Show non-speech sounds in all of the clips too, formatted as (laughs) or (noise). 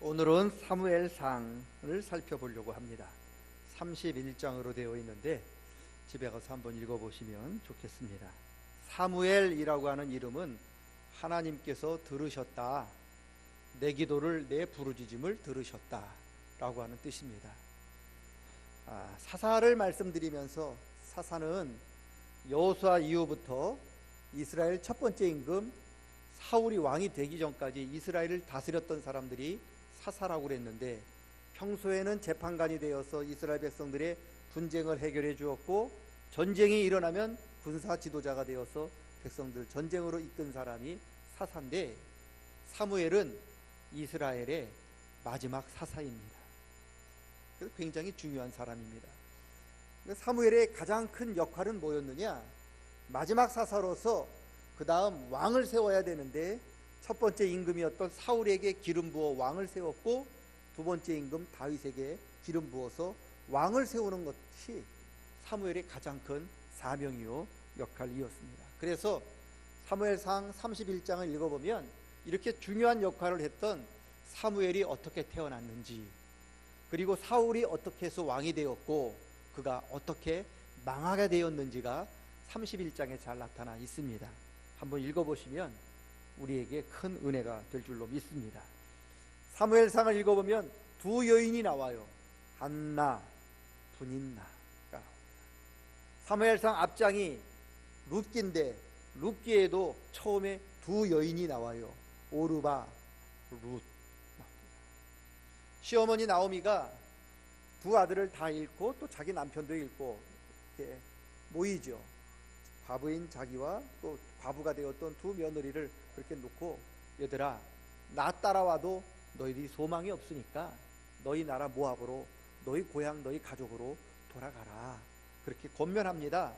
오늘은 사무엘상을 살펴보려고 합니다. 31장으로 되어 있는데 집에 가서 한번 읽어보시면 좋겠습니다. 사무엘이라고 하는 이름은 하나님께서 들으셨다. 내 기도를 내 부르짖음을 들으셨다 라고 하는 뜻입니다. 아, 사사를 말씀드리면서 사사는 여호수아 이후부터 이스라엘 첫 번째 임금 사울이 왕이 되기 전까지 이스라엘을 다스렸던 사람들이 사사라고 그랬는데 평소에는 재판관이 되어서 이스라엘 백성들의 분쟁을 해결해 주었고 전쟁이 일어나면 군사 지도자가 되어서 백성들 전쟁으로 이끈 사람이 사사인데 사무엘은 이스라엘의 마지막 사사입니다. 그래서 굉장히 중요한 사람입니다. 사무엘의 가장 큰 역할은 뭐였느냐? 마지막 사사로서 그 다음 왕을 세워야 되는데 첫 번째 임금이었던 사울에게 기름 부어 왕을 세웠고 두 번째 임금 다윗에게 기름 부어서 왕을 세우는 것이 사무엘의 가장 큰 사명이요 역할이었습니다. 그래서 사무엘상 31장을 읽어보면 이렇게 중요한 역할을 했던 사무엘이 어떻게 태어났는지 그리고 사울이 어떻게 해서 왕이 되었고 그가 어떻게 망하게 되었는지가 31장에 잘 나타나 있습니다. 한번 읽어보시면 우리에게 큰 은혜가 될 줄로 믿습니다. 사무엘상을 읽어보면 두 여인이 나와요. 한나, 나옵니다. 사무엘상 앞장이 룻기인데 룻기에도 처음에 두 여인이 나와요. 오르바, 룻. 시어머니 나오미가 두 아들을 다 잃고 또 자기 남편도 잃고 모이죠. 과부인 자기와 또 과부가 되었던 두 며느리를 그렇게 놓고 얘들아 나 따라와도 너희들이 소망이 없으니까 너희 나라 모압으로 너희 고향 너희 가족으로 돌아가라 그렇게 권면합니다.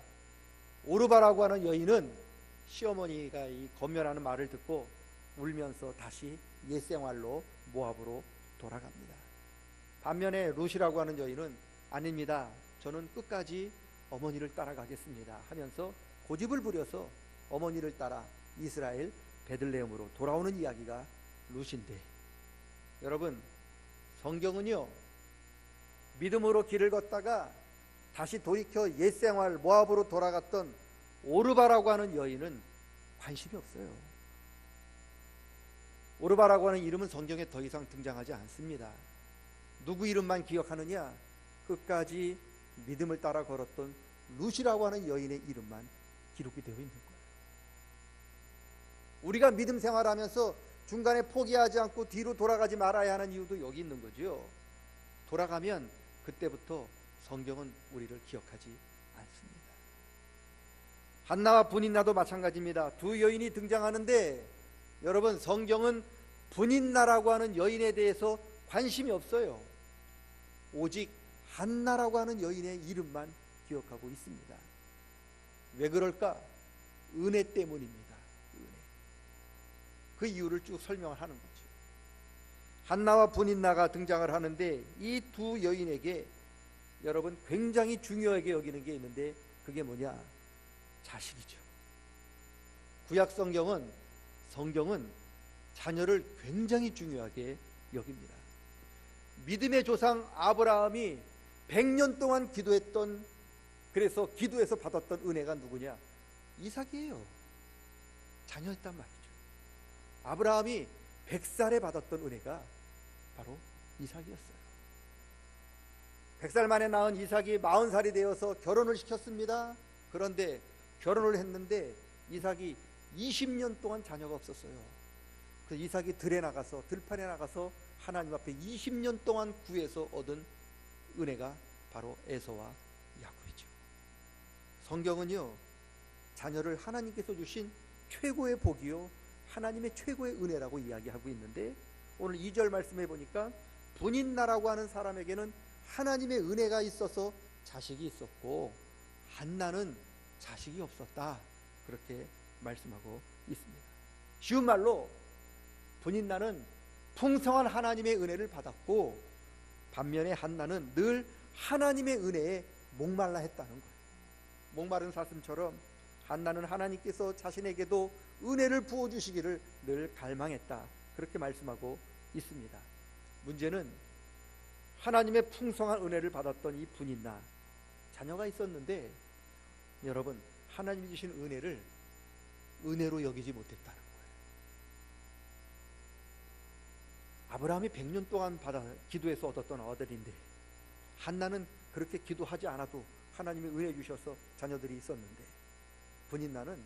오르바라고 하는 여인은 시어머니가 이 권면하는 말을 듣고 울면서 다시 옛 생활로 모압으로 돌아갑니다. 반면에 루시라고 하는 여인은 아닙니다. 저는 끝까지 어머니를 따라가겠습니다. 하면서 고집을 부려서 어머니를 따라 이스라엘 베들레헴으로 돌아오는 이야기가 루시인데 여러분 성경은요 믿음으로 길을 걷다가 다시 돌이켜 옛 생활 모압으로 돌아갔던 오르바라고 하는 여인은 관심이 없어요. 오르바라고 하는 이름은 성경에 더 이상 등장하지 않습니다. 누구 이름만 기억하느냐? 끝까지 믿음을 따라 걸었던 루시라고 하는 여인의 이름만 기록이 되어 있는 거예요. 우리가 믿음 생활하면서 중간에 포기하지 않고 뒤로 돌아가지 말아야 하는 이유도 여기 있는 거죠. 돌아가면 그때부터 성경은 우리를 기억하지 않습니다. 한나와 분인나도 마찬가지입니다. 두 여인이 등장하는데 여러분 성경은 분인나라고 하는 여인에 대해서 관심이 없어요. 오직 한나라고 하는 여인의 이름만 기억하고 있습니다. 왜 그럴까? 은혜 때문입니다. 그 이유를 쭉 설명을 하는 거죠. 한나와 분인나가 등장을 하는데 이 두 여인에게 여러분 굉장히 중요하게 여기는 게 있는데 그게 뭐냐? 자식이죠. 구약 성경은 성경은 자녀를 굉장히 중요하게 여깁니다. 믿음의 조상 아브라함이 100년 동안 기도했던 그래서 기도해서 받았던 은혜가 누구냐? 이삭이에요. 자녀였단 말이죠. 아브라함이 100살에 받았던 은혜가 바로 이삭이었어요. 100살 만에 낳은 이삭이 40살이 되어서 결혼을 시켰습니다. 그런데 결혼을 했는데 이삭이 20년 동안 자녀가 없었어요. 그 이삭이 들에 나가서 들판에 나가서 하나님 앞에 20년 동안 구해서 얻은 은혜가 바로 에서와 야곱이죠. 성경은요 자녀를 하나님께서 주신 최고의 복이요 하나님의 최고의 은혜라고 이야기하고 있는데 오늘 2절 말씀해 보니까 분인나라고 하는 사람에게는 하나님의 은혜가 있어서 자식이 있었고 한나는 자식이 없었다 그렇게 말씀하고 있습니다. 쉬운 말로 분인나는 풍성한 하나님의 은혜를 받았고 반면에 한나는 늘 하나님의 은혜에 목말라 했다는 거예요. 목마른 사슴처럼 한나는 하나님께서 자신에게도 은혜를 부어 주시기를 늘 갈망했다. 그렇게 말씀하고 있습니다. 문제는 하나님의 풍성한 은혜를 받았던 이 분이나 자녀가 있었는데 여러분 하나님이 주신 은혜를 은혜로 여기지 못했다는 거예요. 아브라함이 100년 동안 받아 기도해서 얻었던 아들인데 한나는 그렇게 기도하지 않아도 하나님이 은혜 주셔서 자녀들이 있었는데 분인나는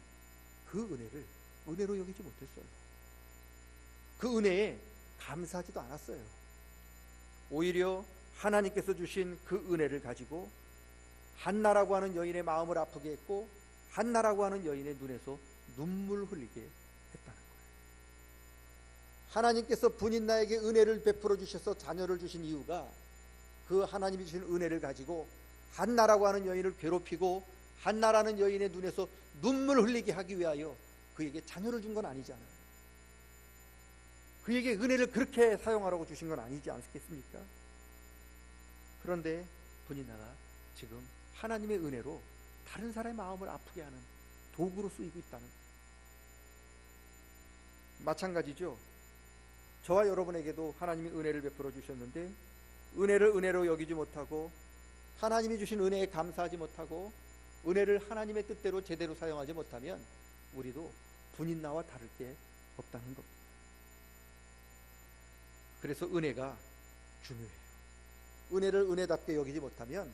그 은혜를 은혜로 여기지 못했어요. 그 은혜에 감사하지도 않았어요. 오히려 하나님께서 주신 그 은혜를 가지고 한나라고 하는 여인의 마음을 아프게 했고 한나라고 하는 여인의 눈에서 눈물 흘리게 했다는 거예요. 하나님께서 분인 나에게 은혜를 베풀어 주셔서 자녀를 주신 이유가 그 하나님이 주신 은혜를 가지고 한나라고 하는 여인을 괴롭히고 한나라는 여인의 눈에서 눈물 흘리게 하기 위하여 그에게 자녀를 준 건 아니잖아요. 그에게 은혜를 그렇게 사용하라고 주신 건 아니지 않겠습니까? 그런데 분이나가 지금 하나님의 은혜로 다른 사람의 마음을 아프게 하는 도구로 쓰이고 있다는 마찬가지죠. 저와 여러분에게도 하나님이 은혜를 베풀어 주셨는데 은혜를 은혜로 여기지 못하고 하나님이 주신 은혜에 감사하지 못하고 은혜를 하나님의 뜻대로 제대로 사용하지 못하면 우리도 분인 나와 다를 게 없다는 겁니다. 그래서 은혜가 중요해요. 은혜를 은혜답게 여기지 못하면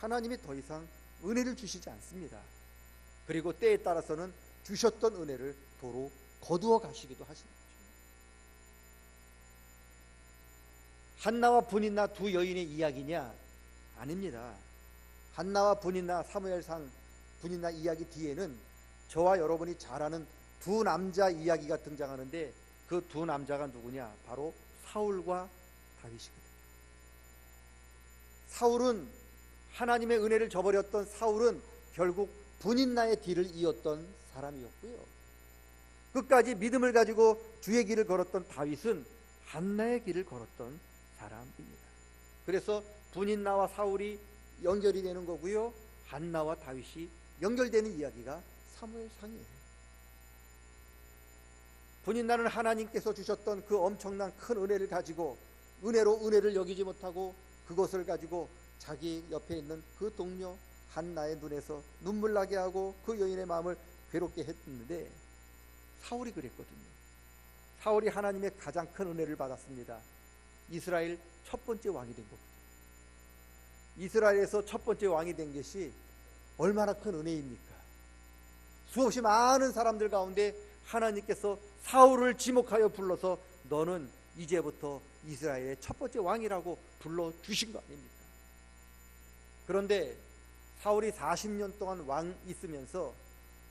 하나님이 더 이상 은혜를 주시지 않습니다. 그리고 때에 따라서는 주셨던 은혜를 도로 거두어 가시기도 하십니다. 한나와 분인나 두 여인의 이야기냐? 아닙니다. 한나와 분인나 사무엘상 분인나 이야기 뒤에는 저와 여러분이 잘 아는 두 남자 이야기가 등장하는데 그 두 남자가 누구냐? 바로 사울과 다윗이거든요. 사울은 하나님의 은혜를 저버렸던 사울은 결국 분인나의 뒤를 이었던 사람이었고요. 끝까지 믿음을 가지고 주의 길을 걸었던 다윗은 한나의 길을 걸었던 사람입니다. 그래서 분인나와 사울이 연결이 되는 거고요. 한나와 다윗이 연결되는 이야기가 사무엘상이에요. 분인나는 하나님께서 주셨던 그 엄청난 큰 은혜를 가지고 은혜로 은혜를 여기지 못하고 그것을 가지고 자기 옆에 있는 그 동료 한나의 눈에서 눈물 나게 하고 그 여인의 마음을 괴롭게 했는데 사울이 그랬거든요. 사울이 하나님의 가장 큰 은혜를 받았습니다. 이스라엘 첫 번째 왕이 된 거거든요. 이스라엘에서 첫 번째 왕이 된 것이 얼마나 큰 은혜입니까? 수없이 많은 사람들 가운데 하나님께서 사울을 지목하여 불러서 너는 이제부터 이스라엘의 첫 번째 왕이라고 불러 주신 거 아닙니까? 그런데 사울이 40년 동안 왕 있으면서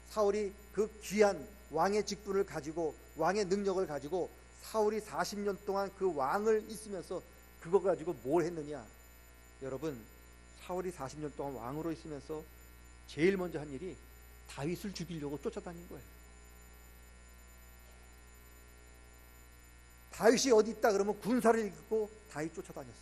사울이 그 귀한 왕의 직분을 가지고 왕의 능력을 가지고 사울이 40년 동안 그 왕을 있으면서 그거 가지고 뭘 했느냐? 여러분, 사울이 40년 동안 왕으로 있으면서 제일 먼저 한 일이 다윗을 죽이려고 쫓아다닌 거예요. 다윗이 어디 있다 그러면 군사를 이끌고 다윗 쫓아다녔어요.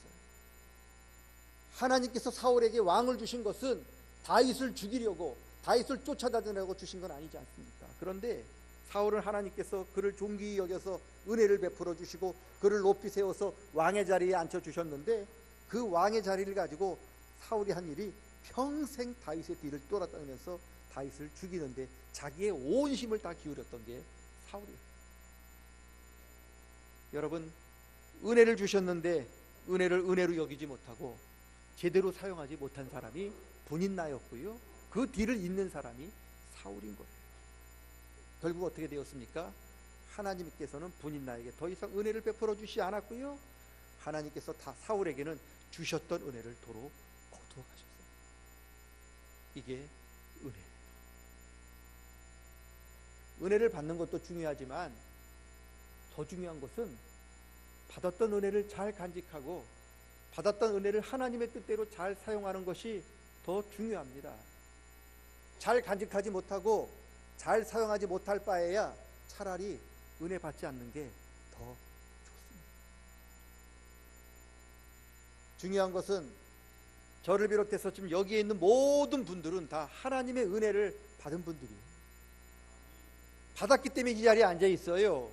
하나님께서 사울에게 왕을 주신 것은 다윗을 죽이려고 다윗을 쫓아다니려고 주신 건 아니지 않습니까? 그런데 사울은 하나님께서 그를 존귀히 여겨서 은혜를 베풀어 주시고 그를 높이 세워서 왕의 자리에 앉혀 주셨는데 그 왕의 자리를 가지고 사울이 한 일이 평생 다윗의 뒤를 돌아다니면서 다윗을 죽이는데 자기의 온 힘을 다 기울였던 게 사울이에요. 여러분 은혜를 주셨는데 은혜를 은혜로 여기지 못하고 제대로 사용하지 못한 사람이 분인나였고요. 그 뒤를 잇는 사람이 사울인 거예요. 결국 어떻게 되었습니까? 하나님께서는 분인나에게 더 이상 은혜를 베풀어 주시 않았고요. 하나님께서 다 사울에게는 주셨던 은혜를 도로 가셨어요. 이게 은혜. 은혜를 받는 것도 중요하지만 더 중요한 것은 받았던 은혜를 잘 간직하고 받았던 은혜를 하나님의 뜻대로 잘 사용하는 것이 더 중요합니다. 잘 간직하지 못하고 잘 사용하지 못할 바에야 차라리 은혜 받지 않는 게 더 좋습니다. 중요한 것은 저를 비롯해서 지금 여기에 있는 모든 분들은 다 하나님의 은혜를 받은 분들이에요. 받았기 때문에 이 자리에 앉아 있어요.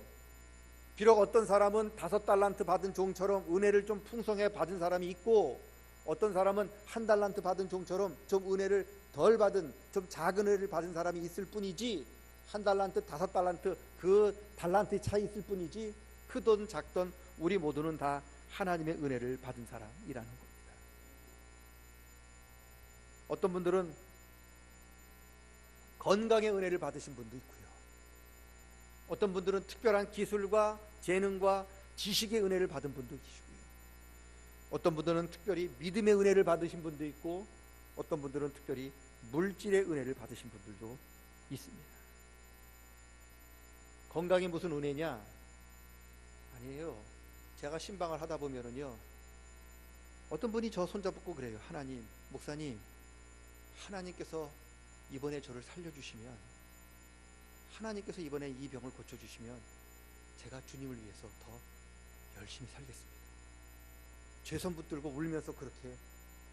비록 어떤 사람은 다섯 달란트 받은 종처럼 은혜를 좀 풍성해 받은 사람이 있고 어떤 사람은 한 달란트 받은 종처럼 좀 은혜를 덜 받은 좀 작은 은혜를 받은 사람이 있을 뿐이지 한 달란트 다섯 달란트 그 달란트의 차이 있을 뿐이지 크든 작든 우리 모두는 다 하나님의 은혜를 받은 사람이라는 겁니다. 어떤 분들은 건강의 은혜를 받으신 분도 있고요. 어떤 분들은 특별한 기술과 재능과 지식의 은혜를 받은 분도 계시고요. 어떤 분들은 특별히 믿음의 은혜를 받으신 분도 있고 어떤 분들은 특별히 물질의 은혜를 받으신 분들도 있습니다. 건강이 무슨 은혜냐? 아니에요. 제가 신방을 하다 보면은요. 어떤 분이 저 손잡고 그래요. 하나님, 목사님, 하나님께서 이번에 저를 살려주시면 하나님께서 이번에 이 병을 고쳐주시면 제가 주님을 위해서 더 열심히 살겠습니다. 죄선 붙들고 울면서 그렇게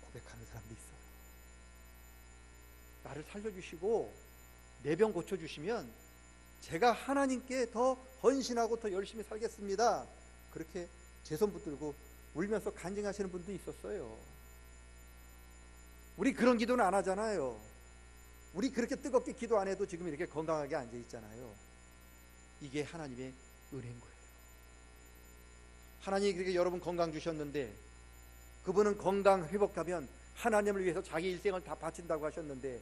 고백하는 사람도 있어요. 나를 살려주시고 내 병 고쳐주시면 제가 하나님께 더 헌신하고 더 열심히 살겠습니다. 그렇게 죄선 붙들고 울면서 간증하시는 분도 있었어요. 우리 그런 기도는 안 하잖아요. 우리 그렇게 뜨겁게 기도 안 해도 지금 이렇게 건강하게 앉아 있잖아요. 이게 하나님의 은혜인 거예요. 하나님이 그렇게 여러분 건강 주셨는데 그분은 건강 회복하면 하나님을 위해서 자기 일생을 다 바친다고 하셨는데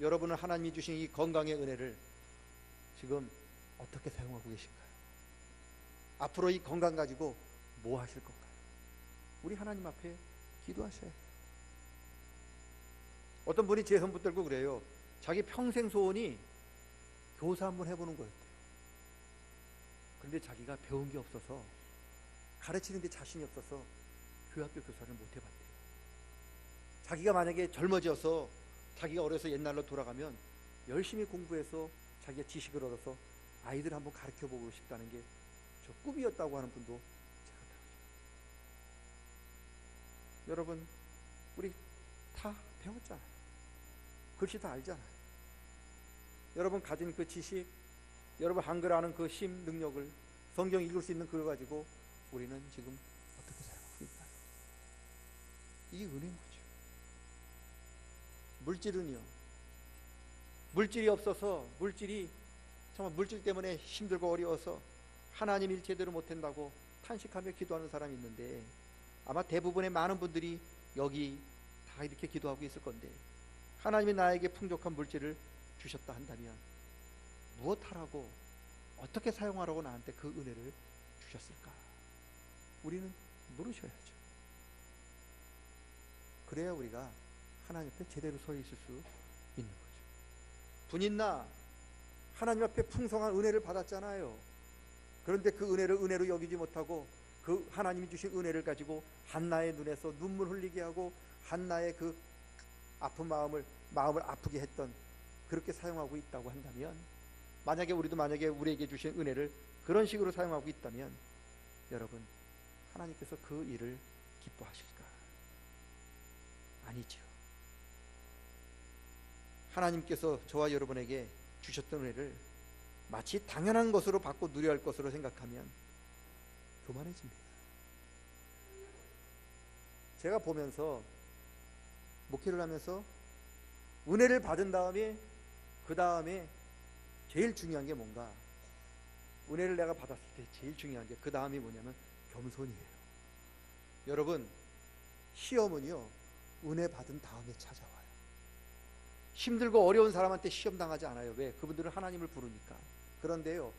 여러분은 하나님이 주신 이 건강의 은혜를 지금 어떻게 사용하고 계신가요? 앞으로 이 건강 가지고 뭐 하실 건가요? 우리 하나님 앞에 기도하셔야 돼요. 어떤 분이 제 손 붙들고 그래요. 자기 평생 소원이 교사 한번 해보는 거였대요. 그런데 자기가 배운 게 없어서 가르치는 데 자신이 없어서 교학교 교사를 못 해봤대요. 자기가 만약에 젊어져서 자기가 어려서 옛날로 돌아가면 열심히 공부해서 자기가 지식을 얻어서 아이들 한번 가르쳐 보고 싶다는 게 저 꿈이었다고 하는 분도 제가 들었어요. 여러분, 우리 다 배웠잖아요. 글씨 다 알잖아요. 여러분 가진 그 지식, 여러분 한글 아는 그심 능력을 성경 읽을 수 있는 그걸 가지고 우리는 지금 어떻게 살고 있나요? 이게 은혜인 거죠. 물질은요. 물질이 없어서 물질이 정말 물질 때문에 힘들고 어려워서 하나님 일 제대로 못한다고 탄식하며 기도하는 사람이 있는데 아마 대부분의 많은 분들이 여기 다 이렇게 기도하고 있을 건데 하나님이 나에게 풍족한 물질을 주셨다 한다면 무엇하라고 어떻게 사용하라고 나한테 그 은혜를 주셨을까? 우리는 물으셔야죠. 그래야 우리가 하나님 앞에 제대로 서 있을 수 있는 거죠. 분인나 하나님 앞에 풍성한 은혜를 받았잖아요. 그런데 그 은혜를 은혜로 여기지 못하고 그 하나님이 주신 은혜를 가지고 한나의 눈에서 눈물 흘리게 하고 한나의 그 아픈 마음을 마음을 아프게 했던 그렇게 사용하고 있다고 한다면 만약에 우리도 만약에 우리에게 주신 은혜를 그런 식으로 사용하고 있다면 여러분 하나님께서 그 일을 기뻐하실까? 아니죠. 하나님께서 저와 여러분에게 주셨던 은혜를 마치 당연한 것으로 받고 누려야 할 것으로 생각하면 교만해집니다. 제가 보면서 목회를 하면서 은혜를 받은 다음에 그 다음에 제일 중요한 게 뭔가 은혜를 내가 받았을 때 제일 중요한 게 그 다음이 뭐냐면 겸손이에요. 여러분 시험은요 은혜 받은 다음에 찾아와요. 힘들고 어려운 사람한테 시험 당하지 않아요. 왜? 그분들은 하나님을 부르니까. 그런데요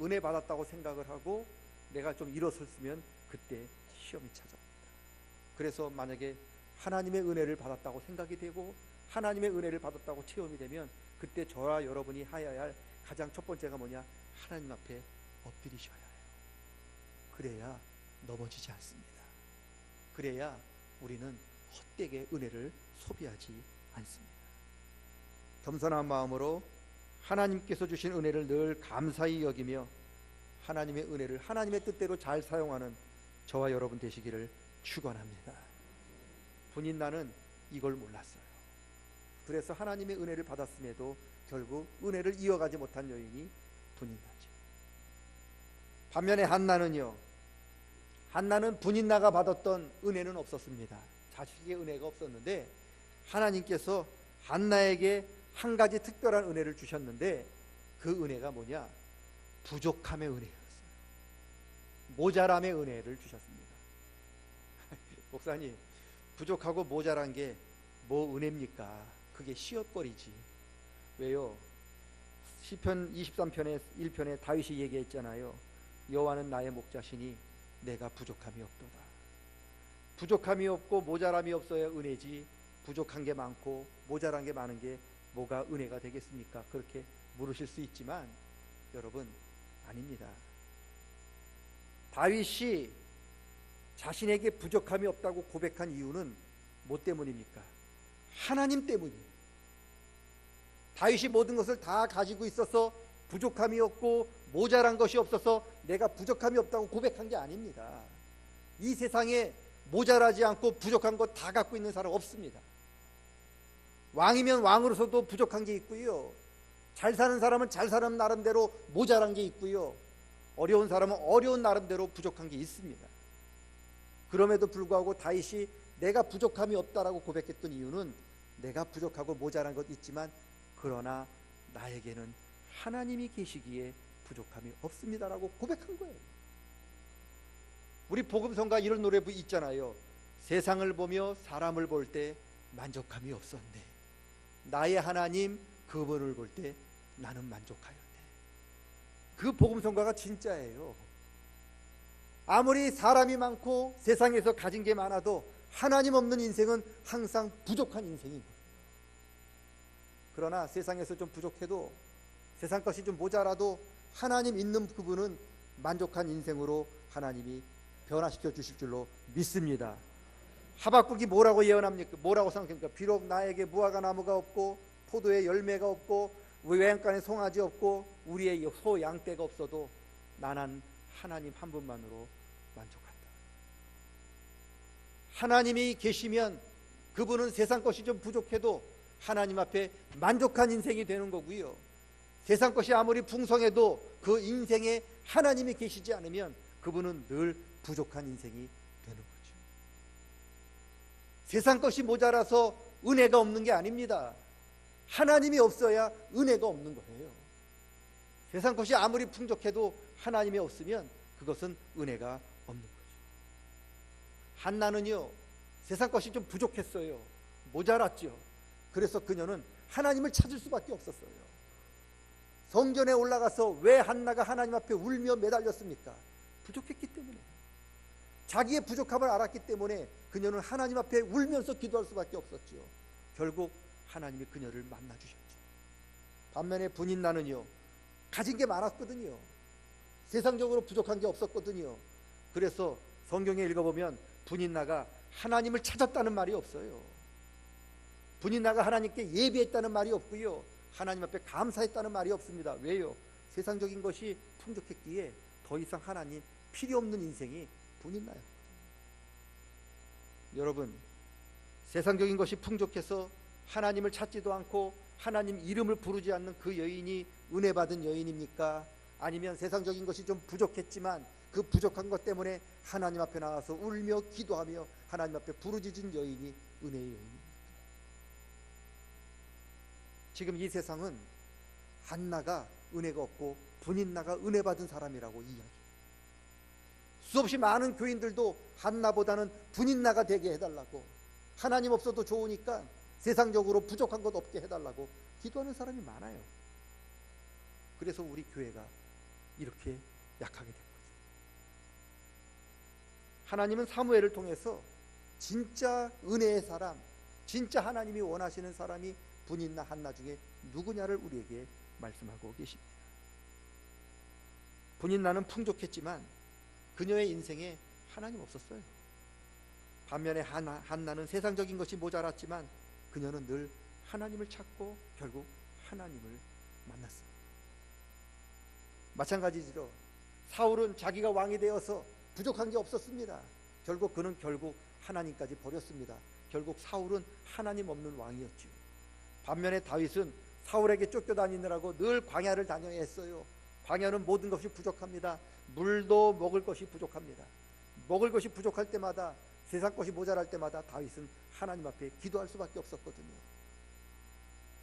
은혜 받았다고 생각을 하고 내가 좀 일어섰으면 그때 시험이 찾아옵니다. 그래서 만약에 하나님의 은혜를 받았다고 생각이 되고 하나님의 은혜를 받았다고 체험이 되면 그때 저와 여러분이 하여야 할 가장 첫 번째가 뭐냐? 하나님 앞에 엎드리셔야 해요. 그래야 넘어지지 않습니다. 그래야 우리는 헛되게 은혜를 소비하지 않습니다. 겸손한 마음으로 하나님께서 주신 은혜를 늘 감사히 여기며 하나님의 은혜를 하나님의 뜻대로 잘 사용하는 저와 여러분 되시기를 축원합니다. 분인 나는 이걸 몰랐어요. 그래서 하나님의 은혜를 받았음에도 결국 은혜를 이어가지 못한 여인이 분인 나죠. 반면에 한나는요. 한나는 분인나가 받았던 은혜는 없었습니다. 자식의 은혜가 없었는데 하나님께서 한나에게 한 가지 특별한 은혜를 주셨는데 그 은혜가 뭐냐? 부족함의 은혜였어요. 모자람의 은혜를 주셨습니다. (laughs) 목사님, 부족하고 모자란 게 뭐 은혜입니까? 그게 시옷거리지. 왜요? 시편 23편에 1편에 다윗이 얘기했잖아요. 여호와는 나의 목자시니 내가 부족함이 없도다. 부족함이 없고 모자람이 없어야 은혜지. 부족한 게 많고 모자란 게 많은 게 뭐가 은혜가 되겠습니까? 그렇게 물으실 수 있지만 여러분 아닙니다. 다윗이 자신에게 부족함이 없다고 고백한 이유는 뭐 때문입니까? 하나님 때문이에요. 다윗이 모든 것을 다 가지고 있어서 부족함이 없고 모자란 것이 없어서 내가 부족함이 없다고 고백한 게 아닙니다. 이 세상에 모자라지 않고 부족한 거다 갖고 있는 사람 없습니다. 왕이면 왕으로서도 부족한 게 있고요. 잘 사는 사람은 잘 사는 나름대로 모자란 게 있고요. 어려운 사람은 어려운 나름대로 부족한 게 있습니다. 그럼에도 불구하고 다윗이 내가 부족함이 없다라고 고백했던 이유는 내가 부족하고 모자란 것 있지만 그러나 나에게는 하나님이 계시기에 부족함이 없습니다라고 고백한 거예요. 우리 복음성가 이런 노래 있잖아요. 세상을 보며 사람을 볼 때 만족함이 없었네. 나의 하나님 그분을 볼 때 나는 만족하였네. 그 복음성가가 진짜예요. 아무리 사람이 많고 세상에서 가진 게 많아도 하나님 없는 인생은 항상 부족한 거예요. 그러나 세상에서 좀 부족해도 세상 것이 좀 모자라도 하나님 있는 그분은 만족한 인생으로 하나님이 변화시켜 주실 줄로 믿습니다. 하박국이 뭐라고 예언합니까? 뭐라고 생각합니까? 비록 나에게 무화과 나무가 없고 포도의 열매가 없고 외양간에 송아지 없고 우리의 소 양떼가 없어도 나는 하나님 한 분만으로 만족한다. 하나님이 계시면 그분은 세상 것이 좀 부족해도 하나님 앞에 만족한 인생이 되는 거고요. 세상 것이 아무리 풍성해도 그 인생에 하나님이 계시지 않으면 그분은 늘 부족한 인생이 되는 거죠. 세상 것이 모자라서 은혜가 없는 게 아닙니다. 하나님이 없어야 은혜가 없는 거예요. 세상 것이 아무리 풍족해도 하나님이 없으면 그것은 은혜가 없는 거죠. 한나는요, 세상 것이 좀 부족했어요. 모자랐죠. 그래서 그녀는 하나님을 찾을 수밖에 없었어요. 성전에 올라가서 왜 한나가 하나님 앞에 울며 매달렸습니까? 부족했기 때문에. 자기의 부족함을 알았기 때문에 그녀는 하나님 앞에 울면서 기도할 수밖에 없었지요. 결국 하나님이 그녀를 만나 주셨죠. 반면에 분인 나는요. 가진 게 많았거든요. 세상적으로 부족한 게 없었거든요. 그래서 성경에 읽어보면 분인나가 하나님을 찾았다는 말이 없어요. 분인나가 하나님께 예비했다는 말이 없고요. 하나님 앞에 감사했다는 말이 없습니다. 왜요? 세상적인 것이 풍족했기에 더 이상 하나님 필요 없는 인생이 분인나요. 여러분, 세상적인 것이 풍족해서 하나님을 찾지도 않고 하나님 이름을 부르지 않는 그 여인이 은혜 받은 여인입니까? 아니면 세상적인 것이 좀 부족했지만 그 부족한 것 때문에 하나님 앞에 나와서 울며 기도하며 하나님 앞에 부르짖은 여인이 은혜의 여인입니다. 지금 이 세상은 한나가 은혜가 없고 분인나가 은혜 받은 사람이라고 이야기해요. 수없이 많은 교인들도 한나보다는 분인나가 되게 해달라고 하나님 없어도 좋으니까 세상적으로 부족한 것 없게 해달라고 기도하는 사람이 많아요. 그래서 우리 교회가 이렇게 약하게 된 거죠. 하나님은 사무엘을 통해서 진짜 은혜의 사람, 진짜 하나님이 원하시는 사람이 분인나 한나 중에 누구냐를 우리에게 말씀하고 계십니다. 분인나는 풍족했지만 그녀의 인생에 하나님 없었어요. 반면에 한나, 한나는 세상적인 것이 모자랐지만 그녀는 늘 하나님을 찾고 결국 하나님을 만났습니다. 마찬가지로 사울은 자기가 왕이 되어서 부족한 게 없었습니다. 결국 그는 결국 하나님까지 버렸습니다. 결국 사울은 하나님 없는 왕이었죠. 반면에 다윗은 사울에게 쫓겨다니느라고 늘 광야를 다녀야 했어요. 광야는 모든 것이 부족합니다. 물도 먹을 것이 부족합니다. 먹을 것이 부족할 때마다 세상 것이 모자랄 때마다 다윗은 하나님 앞에 기도할 수밖에 없었거든요.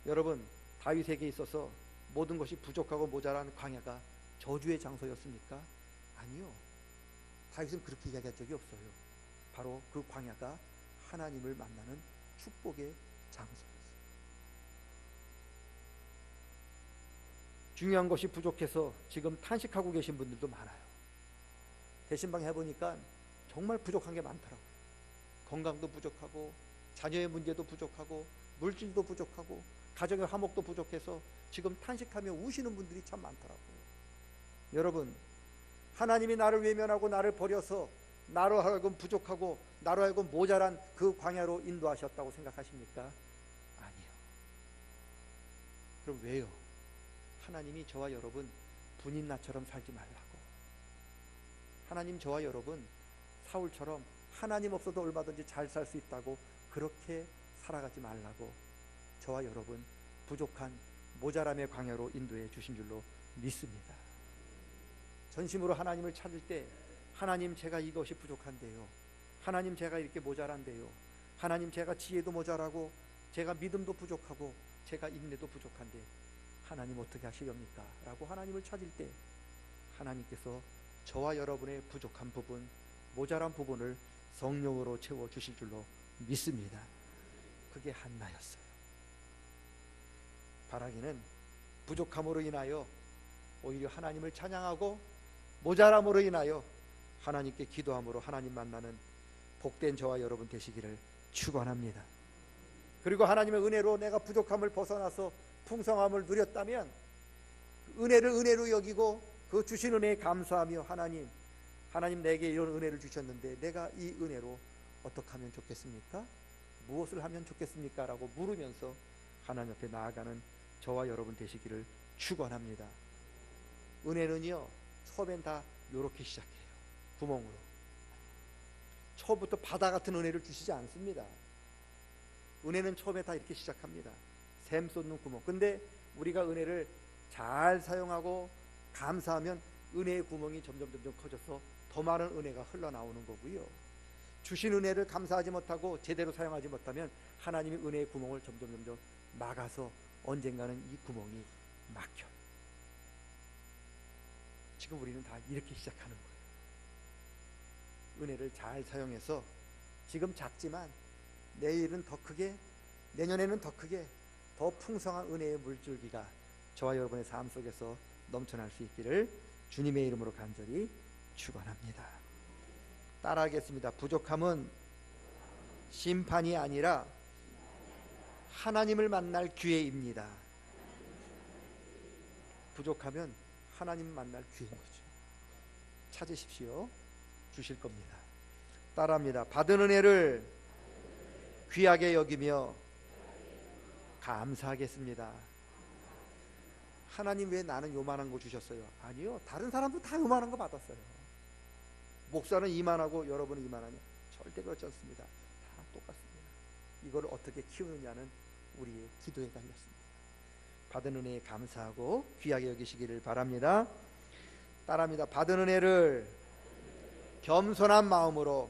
여러분 다윗에게 있어서 모든 것이 부족하고 모자란 광야가 저주의 장소였습니까? 아니요. 다윗은 그렇게 이야기한 적이 없어요. 바로 그 광야가 하나님을 만나는 축복의 장소였어요. 중요한 것이 부족해서 지금 탄식하고 계신 분들도 많아요. 대신방 해보니까 정말 부족한 게 많더라고요. 건강도 부족하고 자녀의 문제도 부족하고 물질도 부족하고 가정의 화목도 부족해서 지금 탄식하며 우시는 분들이 참 많더라고요. 여러분, 하나님이 나를 외면하고 나를 버려서 나로 하여금 부족하고 나로 하여금 모자란 그 광야로 인도하셨다고 생각하십니까? 아니요. 그럼 왜요? 하나님이 저와 여러분 분인 나처럼 살지 말라고. 하나님 저와 여러분 사울처럼 하나님 없어도 얼마든지 잘 살 수 있다고 그렇게 살아가지 말라고 저와 여러분 부족한 모자람의 광야로 인도해 주신 줄로 믿습니다. 전심으로 하나님을 찾을 때 하나님 제가 이것이 부족한데요. 하나님 제가 이렇게 모자란데요. 하나님 제가 지혜도 모자라고 제가 믿음도 부족하고 제가 인내도 부족한데 하나님 어떻게 하시렵니까? 라고 하나님을 찾을 때 하나님께서 저와 여러분의 부족한 부분, 모자란 부분을 성령으로 채워 주실 줄로 믿습니다. 그게 한나였어요. 바라기는 부족함으로 인하여 오히려 하나님을 찬양하고 모자람으로 인하여 하나님께 기도함으로 하나님 만나는 복된 저와 여러분 되시기를 축원합니다. 그리고 하나님의 은혜로 내가 부족함을 벗어나서 풍성함을 누렸다면 그 은혜를 은혜로 여기고 그 주신 은혜에 감사하며 하나님 하나님 내게 이런 은혜를 주셨는데 내가 이 은혜로 어떻게 하면 좋겠습니까? 무엇을 하면 좋겠습니까? 라고 물으면서 하나님 앞에 나아가는 저와 여러분 되시기를 축원합니다. 은혜는요 처음엔 다 이렇게 시작해요 구멍으로 처음부터 바다 같은 은혜를 주시지 않습니다. 은혜는 처음에 다 이렇게 시작합니다. 샘 쏟는 구멍. 근데 우리가 은혜를 잘 사용하고 감사하면 은혜의 구멍이 점점 점점 커져서 더 많은 은혜가 흘러나오는 거고요. 주신 은혜를 감사하지 못하고 제대로 사용하지 못하면 하나님이 은혜의 구멍을 점점 점점 막아서 언젠가는 이 구멍이 막혀요. 지금 우리는 다 이렇게 시작하는 거예요. 은혜를 잘 사용해서 지금 작지만 내일은 더 크게 내년에는 더 크게 더 풍성한 은혜의 물줄기가 저와 여러분의 삶 속에서 넘쳐날 수 있기를 주님의 이름으로 간절히 축원합니다. 따라하겠습니다. 부족함은 심판이 아니라 하나님을 만날 기회입니다. 부족하면 하나님 만날 기회인 거죠. 찾으십시오. 주실 겁니다. 따라합니다. 받은 은혜를 귀하게 여기며 감사하겠습니다. 하나님 왜 나는 요만한 거 주셨어요? 아니요. 다른 사람도 다 요만한 거 받았어요. 목사는 이만하고 여러분은 이만하냐? 절대 그렇지 않습니다. 다 똑같습니다. 이걸 어떻게 키우느냐는 우리의 기도에 달렸습니다. 받은 은혜에 감사하고 귀하게 여기시기를 바랍니다. 따라합니다. 받은 은혜를 겸손한 마음으로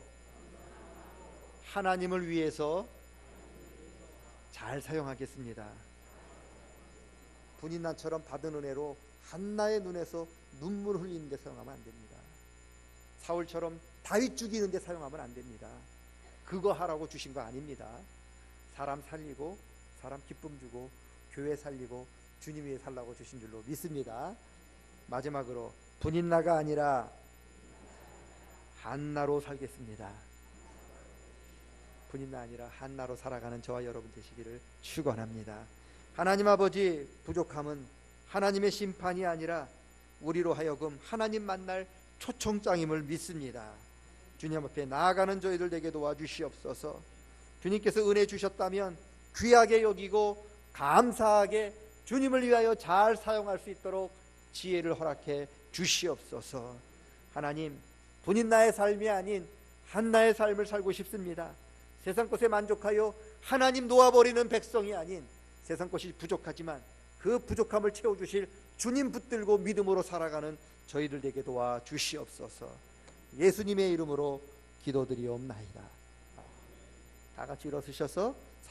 하나님을 위해서 잘 사용하겠습니다. 분인난처럼 받은 은혜로 한나의 눈에서 눈물 흘리는데 사용하면 안 됩니다. 사울처럼 다윗 죽이는데 사용하면 안 됩니다. 그거 하라고 주신 거 아닙니다. 사람 살리고 사람 기쁨 주고 교회 살리고 주님 위해 살라고 주신 줄로 믿습니다. 마지막으로 분인나가 아니라 한나로 살겠습니다. 분인나 아니라 한나로 살아가는 저와 여러분 되시기를 축원합니다. 하나님 아버지 부족함은 하나님의 심판이 아니라 우리로 하여금 하나님 만날 초청장임을 믿습니다. 주님 앞에 나아가는 저희들 되게 도와주시옵소서. 주님께서 은혜 주셨다면 귀하게 여기고 감사하게 주님을 위하여 잘 사용할 수 있도록 지혜를 허락해 주시옵소서. 하나님, 본인 나의 삶이 아닌 한 나의 삶을 살고 싶습니다. 세상 것에 만족하여 하나님 놓아버리는 백성이 아닌 세상 것이 부족하지만 그 부족함을 채워주실 주님 붙들고 믿음으로 살아가는 저희들 되게 도와 주시옵소서. 예수님의 이름으로 기도드리옵나이다. 다 같이 일어서셔서